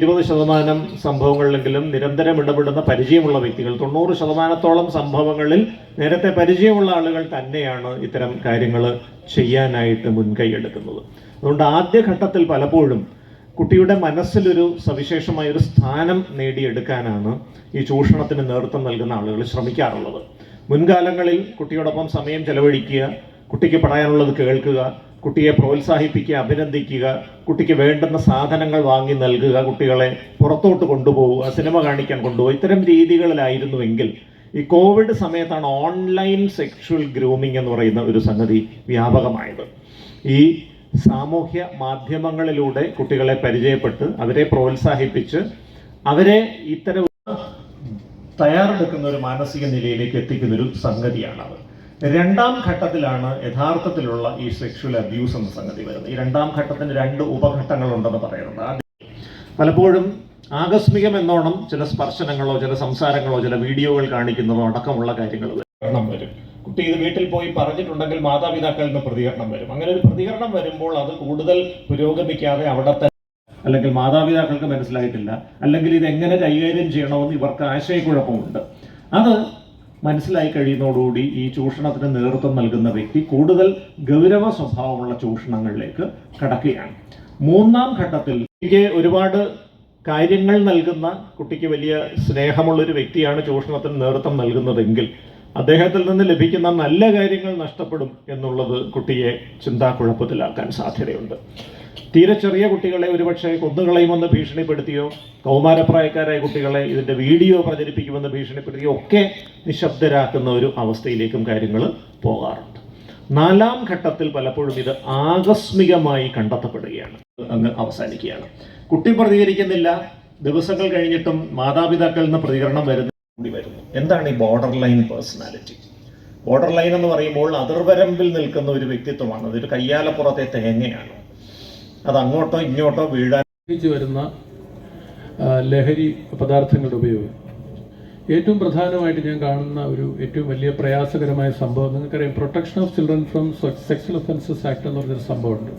ഇരുപത് ശതമാനം സംഭവങ്ങളിലെങ്കിലും നിരന്തരം ഇടപെടുന്ന പരിചയമുള്ള വ്യക്തികൾ തൊണ്ണൂറ് ശതമാനത്തോളം സംഭവങ്ങളിൽ നേരത്തെ പരിചയമുള്ള ആളുകൾ തന്നെയാണ് ഇത്തരം കാര്യങ്ങൾ ചെയ്യാനായിട്ട് മുൻകൈ എടുക്കുന്നത്. അതുകൊണ്ട് ആദ്യഘട്ടത്തിൽ പലപ്പോഴും കുട്ടിയുടെ മനസ്സിലൊരു സവിശേഷമായ ഒരു സ്ഥാനം നേടിയെടുക്കാനാണ് ഈ ചൂഷണത്തിന് നേതൃത്വം നൽകുന്ന ആളുകൾ ശ്രമിക്കാറുള്ളത്. മുൻകാലങ്ങളിൽ കുട്ടിയോടൊപ്പം സമയം ചെലവഴിക്കുക കുട്ടിക്ക് പറയാനുള്ളത് കേൾക്കുക കുട്ടിയെ പ്രോത്സാഹിപ്പിക്കുക അഭിനന്ദിക്കുക കുട്ടിക്ക് വേണ്ടുന്ന സാധനങ്ങൾ വാങ്ങി നൽകുക കുട്ടികളെ പുറത്തോട്ട് കൊണ്ടുപോവുക സിനിമ കാണിക്കാൻ കൊണ്ടുപോകുക ഇത്തരം രീതികളിലായിരുന്നുവെങ്കിൽ ഈ കോവിഡ് സമയത്താണ് ഓൺലൈൻ സെക്ഷൽ ഗ്രൂമിംഗ് എന്ന് പറയുന്ന ഒരു സംഗതി വ്യാപകമായത്. ഈ സാമൂഹ്യ മാധ്യമങ്ങളിലൂടെ കുട്ടികളെ പരിചയപ്പെട്ട് അവരെ പ്രോത്സാഹിപ്പിച്ച് അവരെ ഇത്തരം തയ്യാറെടുക്കുന്ന ഒരു മാനസിക നിലയിലേക്ക് എത്തിക്കുന്ന ഒരു സംഗതിയാണത്. രണ്ടാം ഘട്ടത്തിലാണ് യഥാർത്ഥത്തിലുള്ള ഈ സെക്ഷുവൽ അബ്യൂസ് എന്ന സംഗതി വരുന്നത്. ഈ രണ്ടാം ഘട്ടത്തിന് രണ്ട് ഉപഘട്ടങ്ങളുണ്ടെന്ന് പറയുന്നത്. പലപ്പോഴും ആകസ്മികം എന്നോണം ചില സ്പർശനങ്ങളോ ചില സംസാരങ്ങളോ ചില വീഡിയോകൾ കാണിക്കുന്നതോ അടക്കമുള്ള കാര്യങ്ങൾ വരും. കുട്ടി ഇത് വീട്ടിൽ പോയി പറഞ്ഞിട്ടുണ്ടെങ്കിൽ മാതാപിതാക്കളിൽ നിന്ന് പ്രതികരണം വരും. അങ്ങനെ ഒരു പ്രതികരണം വരുമ്പോൾ അത് കൂടുതൽ പുരോഗമിക്കാതെ അവിടെ അല്ലെങ്കിൽ മാതാപിതാക്കൾക്ക് മനസ്സിലായിട്ടില്ല. അല്ലെങ്കിൽ ഇത് എങ്ങനെ കൈകാര്യം ചെയ്യണമെന്ന് ഇവർക്ക് ആശയക്കുഴപ്പമുണ്ട്. അത് മനസ്സിലായി കഴിയുന്നതോടുകൂടി ഈ ചൂഷണത്തിന് നേതൃത്വം നൽകുന്ന വ്യക്തി കൂടുതൽ ഗൗരവ സ്വഭാവമുള്ള ചൂഷണങ്ങളിലേക്ക് കടക്കുകയാണ്. മൂന്നാം ഘട്ടത്തിൽ എനിക്ക് ഒരുപാട് കാര്യങ്ങൾ നൽകുന്ന കുട്ടിക്ക് വലിയ സ്നേഹമുള്ളൊരു വ്യക്തിയാണ് ചൂഷണത്തിന് നേതൃത്വം നൽകുന്നതെങ്കിൽ അദ്ദേഹത്തിൽ നിന്ന് ലഭിക്കുന്ന നല്ല കാര്യങ്ങൾ നഷ്ടപ്പെടും എന്നുള്ളത് കുട്ടിയെ ചിന്താക്കുഴപ്പത്തിലാക്കാൻ സാധ്യതയുണ്ട്. തീരെ ചെറിയ കുട്ടികളെ ഒരുപക്ഷെ കൊന്നുകളയുമെന്ന് ഭീഷണിപ്പെടുത്തിയോ കൗമാരപ്രായക്കാരായ കുട്ടികളെ ഇതിന്റെ വീഡിയോ പ്രചരിപ്പിക്കുമെന്ന് ഭീഷണിപ്പെടുത്തിയോ ഒക്കെ നിശബ്ദരാക്കുന്ന ഒരു അവസ്ഥയിലേക്കും കാര്യങ്ങൾ പോകാറുണ്ട്. നാലാം ഘട്ടത്തിൽ പലപ്പോഴും ഇത് ആകസ്മികമായി കണ്ടെത്തപ്പെടുകയാണ്. അങ്ങ് അവസാനിക്കുകയാണ്. കുട്ടി പ്രതികരിക്കുന്നില്ല. ദിവസങ്ങൾ കഴിഞ്ഞിട്ടും മാതാപിതാക്കളിൽ നിന്ന് പ്രതികരണം വരുന്ന കൂടി വരുന്നു. എന്താണ് ഈ border line personality border line എന്ന് പറയുമ്പോൾ അതിർവരമ്പിൽ നിൽക്കുന്ന ഒരു വ്യക്തിത്വമാണ്. അതൊരു കയ്യാലപ്പുറത്തെ തേങ്ങയാണ്. അത് അങ്ങോട്ടോ ഇങ്ങോട്ടോ വീഴാൻ വരുന്ന ലഹരി പദാർത്ഥങ്ങളുടെ ഉപയോഗം. ഏറ്റവും പ്രധാനമായിട്ട് ഞാൻ കാണുന്ന ഒരു ഏറ്റവും വലിയ പ്രയാസകരമായ സംഭവം നിങ്ങൾക്കറിയാം protection of children from sexual offences act എന്ന് പറഞ്ഞൊരു സംഭവമുണ്ട്.